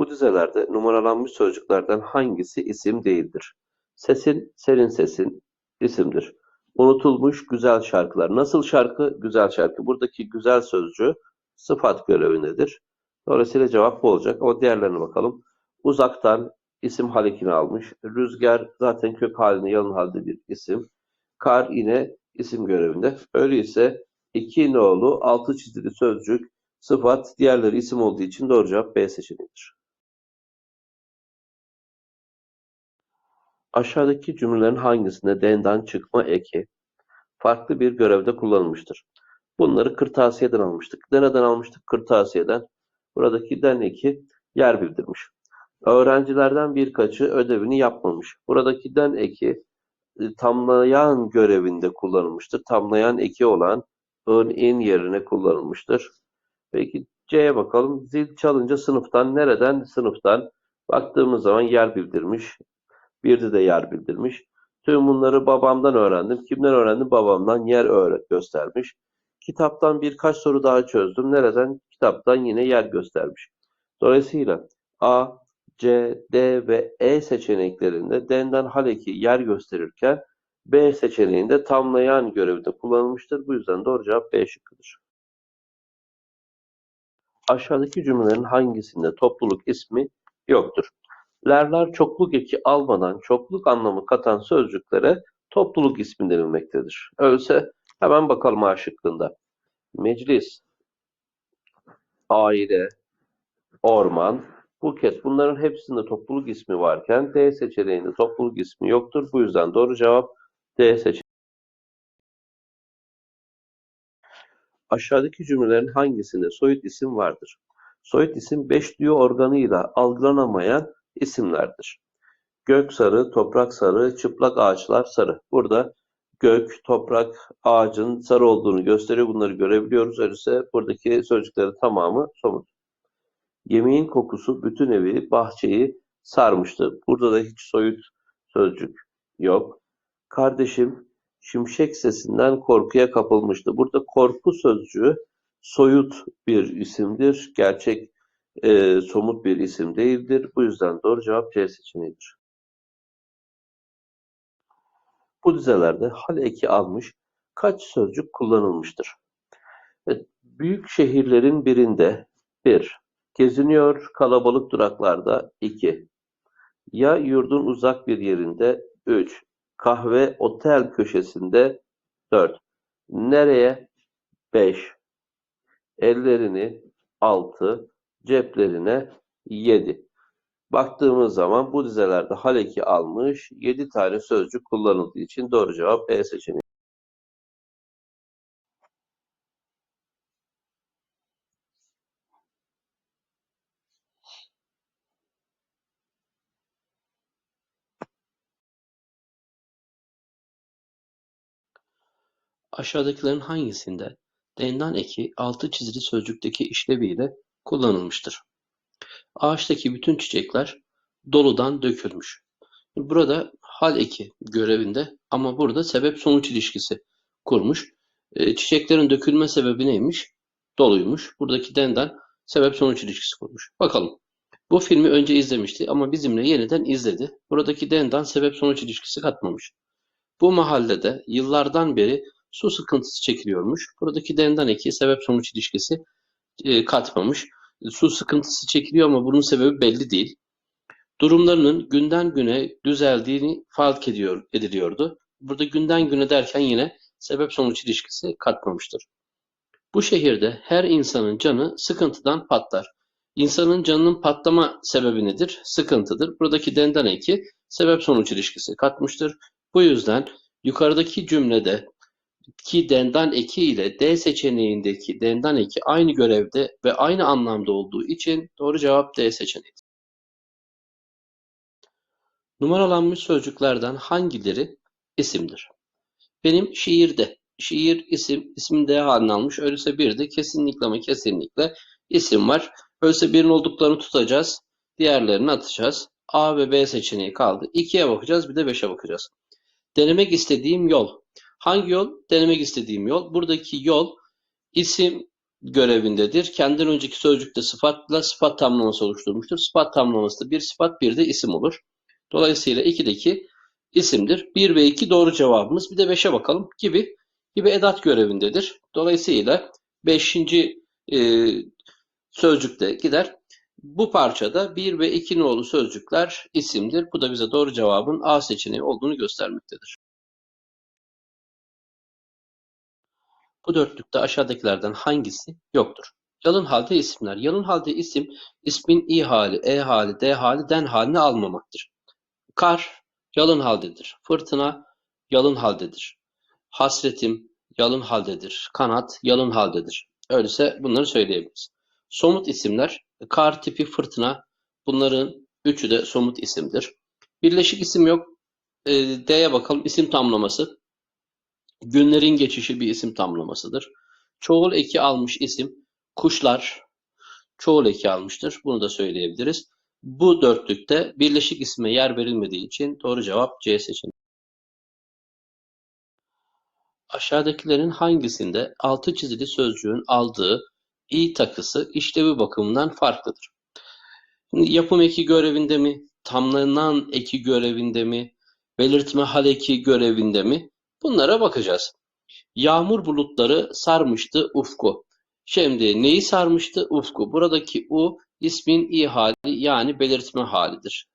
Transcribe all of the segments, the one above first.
Bu dizelerde numaralanmış sözcüklerden hangisi isim değildir? Sesin, senin sesin isimdir. Unutulmuş güzel şarkılar. Nasıl şarkı? Güzel şarkı. Buradaki güzel sözcüğü sıfat görevindedir. Dolayısıyla cevap bu olacak. Ama diğerlerine bakalım. Uzaktan isim halekini almış. Rüzgar zaten kök halinde yalın halde bir isim. Kar yine isim görevinde. Öyleyse iki nolu altı çizili sözcük sıfat diğerleri isim olduğu için doğru cevap B seçeneğidir. Aşağıdaki cümlelerin hangisinde dendan çıkma eki farklı bir görevde kullanılmıştır? Bunları kırtasiyeden almıştık. Nereden almıştık? Kırtasiyeden. Buradaki den eki yer bildirmiş. Öğrencilerden birkaçı ödevini yapmamış. Buradaki den eki e, tamlayan görevinde kullanılmıştır. Tamlayan eki olan ın in yerine kullanılmıştır. Peki C'ye bakalım. Zil çalınca sınıftan nereden? Sınıftan. Baktığımız zaman yer bildirmiş. Bir de yer bildirmiş. Tüm bunları babamdan öğrendim. Kimden öğrendim? Babamdan yer öğret göstermiş. Kitaptan birkaç soru daha çözdüm. Nereden? Kitaptan yine yer göstermiş. Dolayısıyla A, C, D ve E seçeneklerinde den'den haleki yer gösterirken B seçeneğinde tamlayan görevde kullanılmıştır. Bu yüzden doğru cevap B şıkkıdır. Aşağıdaki cümlelerin hangisinde topluluk ismi yoktur? Lerler çokluk eki almadan çokluk anlamı katan sözcüklere topluluk ismi denilmektedir. Öyleyse hemen bakalım A. Meclis, aile, orman, buket bunların hepsinde topluluk ismi varken D seçeneğinde topluluk ismi yoktur. Bu yüzden doğru cevap D seçeneği. Aşağıdaki cümlelerin hangisinde soyut isim vardır? Soyut isim beş duyu organıyla algılanamayan isimlerdir. Gök sarı, toprak sarı, çıplak ağaçlar sarı. Burada gök, toprak, ağacın sarı olduğunu gösteriyor. Bunları görebiliyoruz. Öyleyse buradaki sözcüklerin tamamı somut. Yemeğin kokusu bütün evi, bahçeyi sarmıştı. Burada da hiç soyut sözcük yok. Kardeşim şimşek sesinden korkuya kapılmıştı. Burada korku sözcüğü soyut bir isimdir. Gerçek e, somut bir isim değildir. Bu yüzden doğru cevap C seçeneğidir. Bu dizelerde hal eki almış kaç sözcük kullanılmıştır? Evet, büyük şehirlerin birinde 1. Geziniyor kalabalık duraklarda 2. Ya yurdun uzak bir yerinde 3. Kahve otel köşesinde 4. Nereye? 5. Ellerini 6. Ceplerine 7. Baktığımız zaman bu dizelerde hal eki almış 7 tane sözcük kullanıldığı için doğru cevap B seçeneği. Aşağıdakilerin hangisinde dendan eki altı çizili sözcükteki işleviyle kullanılmıştır? Ağaçtaki bütün çiçekler doludan dökülmüş. Burada hal eki görevinde ama burada sebep sonuç ilişkisi kurmuş. E, çiçeklerin dökülme sebebi neymiş? Doluymuş. Buradaki denden sebep sonuç ilişkisi kurmuş. Bakalım. Bu filmi önce izlemişti ama bizimle yeniden izledi. Buradaki dendan sebep sonuç ilişkisi katmamış. Bu mahallede yıllardan beri su sıkıntısı çekiliyormuş. Buradaki dendan eki sebep sonuç ilişkisi e, katmamış. Su sıkıntısı çekiliyor ama bunun sebebi belli değil. Durumlarının günden güne düzeldiğini fark ediyor, ediliyordu. Burada günden güne derken yine sebep sonuç ilişkisi katmamıştır. Bu şehirde her insanın canı sıkıntıdan patlar. İnsanın canının patlama sebebi nedir? Sıkıntıdır. Buradaki denden eki sebep sonuç ilişkisi katmıştır. Bu yüzden yukarıdaki cümlede ki dendan eki ile D seçeneğindeki dendan eki aynı görevde ve aynı anlamda olduğu için doğru cevap D seçeneği. Numaralanmış sözcüklerden hangileri isimdir? Benim şiirde. Şiir isim, isim D halini almış. Öyleyse bir de kesinlikle ama kesinlikle isim var. Öyleyse birin olduklarını tutacağız. Diğerlerini atacağız. A ve B seçeneği kaldı. 2'ye bakacağız bir de 5'e bakacağız. Denemek istediğim yol. Hangi yol? Denemek istediğim yol. Buradaki yol isim görevindedir. Kendinden önceki sözcükte sıfatla sıfat tamlaması oluşturmuştur. Sıfat tamlaması da bir sıfat bir de isim olur. Dolayısıyla 2'deki isimdir. 1 ve 2 doğru cevabımız. Bir de 5'e bakalım. Gibi gibi edat görevindedir. Dolayısıyla 5. E, sözcükte gider. Bu parçada 1 ve 2 nolu sözcükler isimdir. Bu da bize doğru cevabın A seçeneği olduğunu göstermektedir. Bu dörtlükte aşağıdakilerden hangisi yoktur? Yalın halde isimler. Yalın halde isim, ismin i hali, e hali, d hali, den halini almamaktır. Kar, yalın haldedir. Fırtına, yalın haldedir. Hasretim, yalın haldedir. Kanat, yalın haldedir. Öyleyse bunları söyleyebiliriz. Somut isimler, kar tipi, fırtına, bunların üçü de somut isimdir. Birleşik isim yok. E, D'ye bakalım. İsim tamlaması. Günlerin geçişi bir isim tamlamasıdır. Çoğul eki almış isim kuşlar çoğul eki almıştır. Bunu da söyleyebiliriz. Bu dörtlükte birleşik isme yer verilmediği için doğru cevap C seçeneği. Aşağıdakilerin hangisinde altı çizili sözcüğün aldığı i takısı işlevi bakımından farklıdır? Şimdi yapım eki görevinde mi, tamlanan eki görevinde mi, belirtme hal eki görevinde mi? Bunlara bakacağız. Yağmur bulutları sarmıştı ufku. Şimdi neyi sarmıştı? Ufku. Buradaki u ismin i hali yani belirtme halidir.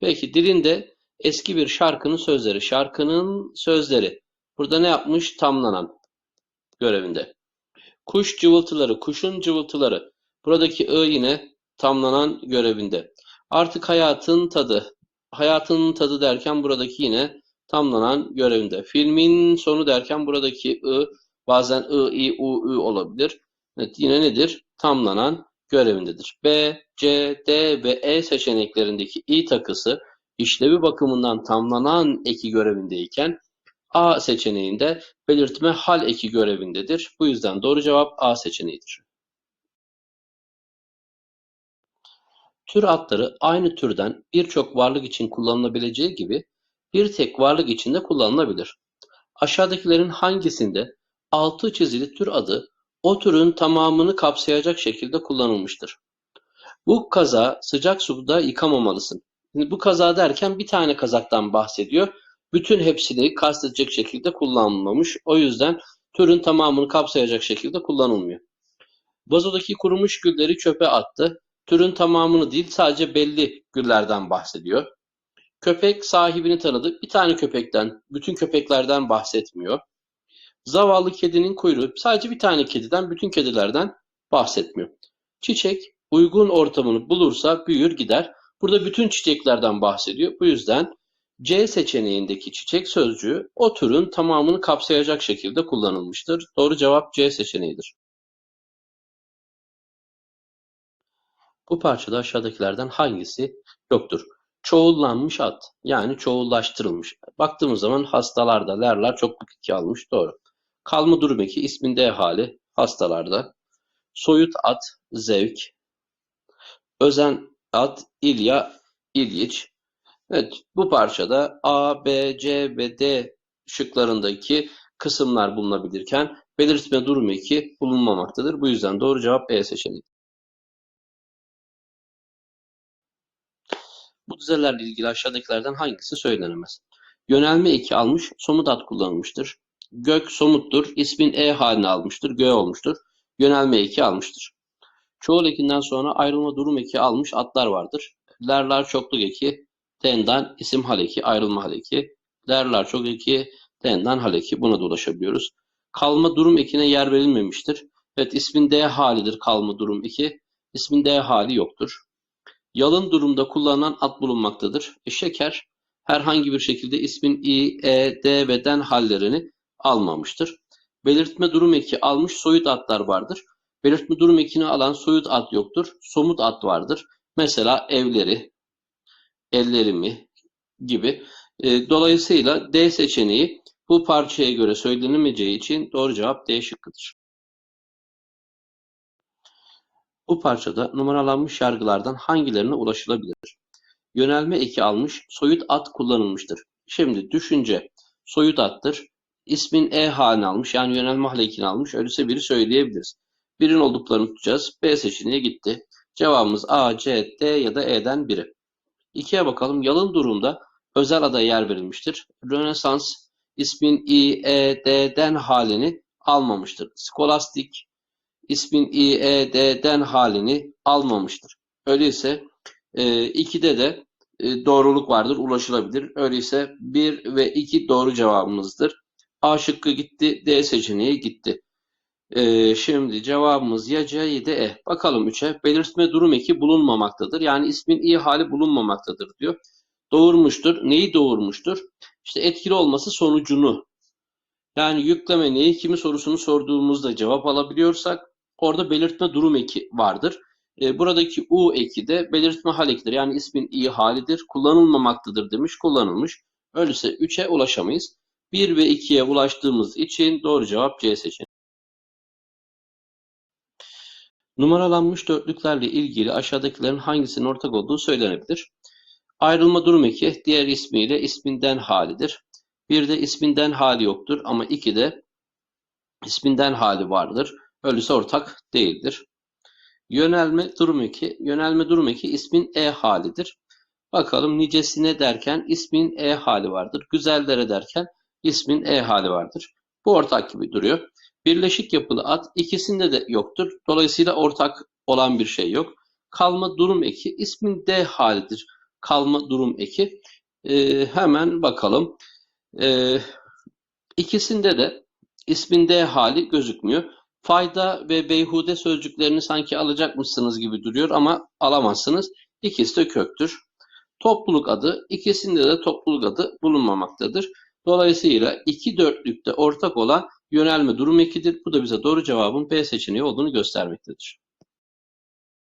Peki dilinde eski bir şarkının sözleri. Şarkının sözleri. Burada ne yapmış? Tamlanan görevinde. Kuş cıvıltıları, kuşun cıvıltıları. Buradaki ı yine tamlanan görevinde. Artık hayatın tadı. Hayatın tadı derken buradaki yine tamlanan görevinde. Filmin sonu derken buradaki ı bazen ı, i, u, ü olabilir. Evet, yine nedir? Tamlanan görevindedir. B, C, D ve E seçeneklerindeki i takısı işlevi bakımından tamlanan eki görevindeyken A seçeneğinde belirtme hal eki görevindedir. Bu yüzden doğru cevap A seçeneğidir. Tür adları aynı türden birçok varlık için kullanılabileceği gibi bir tek varlık için de kullanılabilir. Aşağıdakilerin hangisinde altı çizili tür adı o türün tamamını kapsayacak şekilde kullanılmıştır? Bu kaza sıcak suda yıkamamalısın. Şimdi bu kaza derken bir tane kazaktan bahsediyor. Bütün hepsini kastedecek şekilde kullanılmamış. O yüzden türün tamamını kapsayacak şekilde kullanılmıyor. Vazodaki kurumuş gülleri çöpe attı. Türün tamamını değil sadece belli güllerden bahsediyor. Köpek sahibini tanıdı. Bir tane köpekten, bütün köpeklerden bahsetmiyor. Zavallı kedinin kuyruğu sadece bir tane kediden, bütün kedilerden bahsetmiyor. Çiçek uygun ortamını bulursa büyür gider. Burada bütün çiçeklerden bahsediyor. Bu yüzden C seçeneğindeki çiçek sözcüğü o türün tamamını kapsayacak şekilde kullanılmıştır. Doğru cevap C seçeneğidir. Bu parçada aşağıdakilerden hangisi yoktur? Çoğullanmış ad yani çoğullaştırılmış. Baktığımız zaman hastalarda lerler çokluk iki almış doğru. Kalma durum eki isminde hali hastalarda. Soyut ad zevk. Özen ad İlya İlyiç. Evet bu parçada A, B, C ve D şıklarındaki kısımlar bulunabilirken belirtme durum eki bulunmamaktadır. Bu yüzden doğru cevap E seçeneği. Bu dizelerle ilgili aşağıdakilerden hangisi söylenemez? Yönelme eki almış, somut ad kullanılmıştır. Gök somuttur, ismin e halini almıştır, gö olmuştur. Yönelme eki almıştır. Çoğul ekinden sonra ayrılma durum eki almış adlar vardır. Lerler çokluk eki, tendan isim hal eki, ayrılma hal eki. Lerler çok eki, tendan hal eki. Buna da ulaşabiliyoruz. Kalma durum ekine yer verilmemiştir. Evet ismin D halidir kalma durum eki. İsmin D hali yoktur. Yalın durumda kullanılan ad bulunmaktadır. E, şeker herhangi bir şekilde ismin i, e, d ve den hallerini almamıştır. Belirtme durum eki almış soyut adlar vardır. Belirtme durum ekini alan soyut ad yoktur. Somut ad vardır. Mesela evleri, ellerimi gibi. E, dolayısıyla D seçeneği bu parçaya göre söylenemeyeceği için doğru cevap D şıkkıdır. Bu parçada numaralanmış yargılardan hangilerine ulaşılabilir? Yönelme eki almış, soyut ad kullanılmıştır. Şimdi düşünce soyut addır. ismin E halini almış. Yani yönelme hal ekini almış. Öyleyse biri söyleyebiliriz. Birin olduklarını tutacağız. B seçeneği gitti. Cevabımız A, C, D ya da E'den biri. İkiye bakalım. Yalın durumda özel ada yer verilmiştir. Rönesans ismin I, E, D'den halini almamıştır. Skolastik ismin I, E, D'den halini almamıştır. Öyleyse e, 2'de de e, doğruluk vardır, ulaşılabilir. Öyleyse 1 ve 2 doğru cevabımızdır. A şıkkı gitti, D seçeneği gitti. E, şimdi cevabımız ya C ya da E. Bakalım 3'e. Belirtme durum eki bulunmamaktadır. Yani ismin iyi hali bulunmamaktadır diyor. Doğurmuştur. Neyi doğurmuştur? İşte etkili olması sonucunu. Yani yükleme neyi kimi sorusunu sorduğumuzda cevap alabiliyorsak orada belirtme durum eki vardır. E, buradaki U eki de belirtme hal ekidir. Yani ismin iyi halidir. Kullanılmamaktadır demiş. Kullanılmış. Öyleyse 3'e ulaşamayız. 1 ve 2'ye ulaştığımız için doğru cevap C seçeneği. Numaralanmış dörtlüklerle ilgili aşağıdakilerin hangisinin ortak olduğu söylenebilir. Ayrılma durum eki diğer ismiyle isminden halidir. Bir de isminden hali yoktur ama iki de isminden hali vardır. Öyleyse ortak değildir. Yönelme durum eki, yönelme durum eki ismin e halidir. Bakalım nicesine derken ismin e hali vardır. Güzellere derken ismin e hali vardır. Bu ortak gibi duruyor. Birleşik yapılı ad ikisinde de yoktur. Dolayısıyla ortak olan bir şey yok. Kalma durum eki ismin D halidir. Kalma durum eki. Ee, hemen bakalım. Ee, ikisinde de ismin D hali gözükmüyor. Fayda ve beyhude sözcüklerini sanki alacakmışsınız gibi duruyor ama alamazsınız. İkisi de köktür. Topluluk adı, ikisinde de topluluk adı bulunmamaktadır. Dolayısıyla iki dörtlükte ortak olan yönelme durum ekidir. Bu da bize doğru cevabın B seçeneği olduğunu göstermektedir.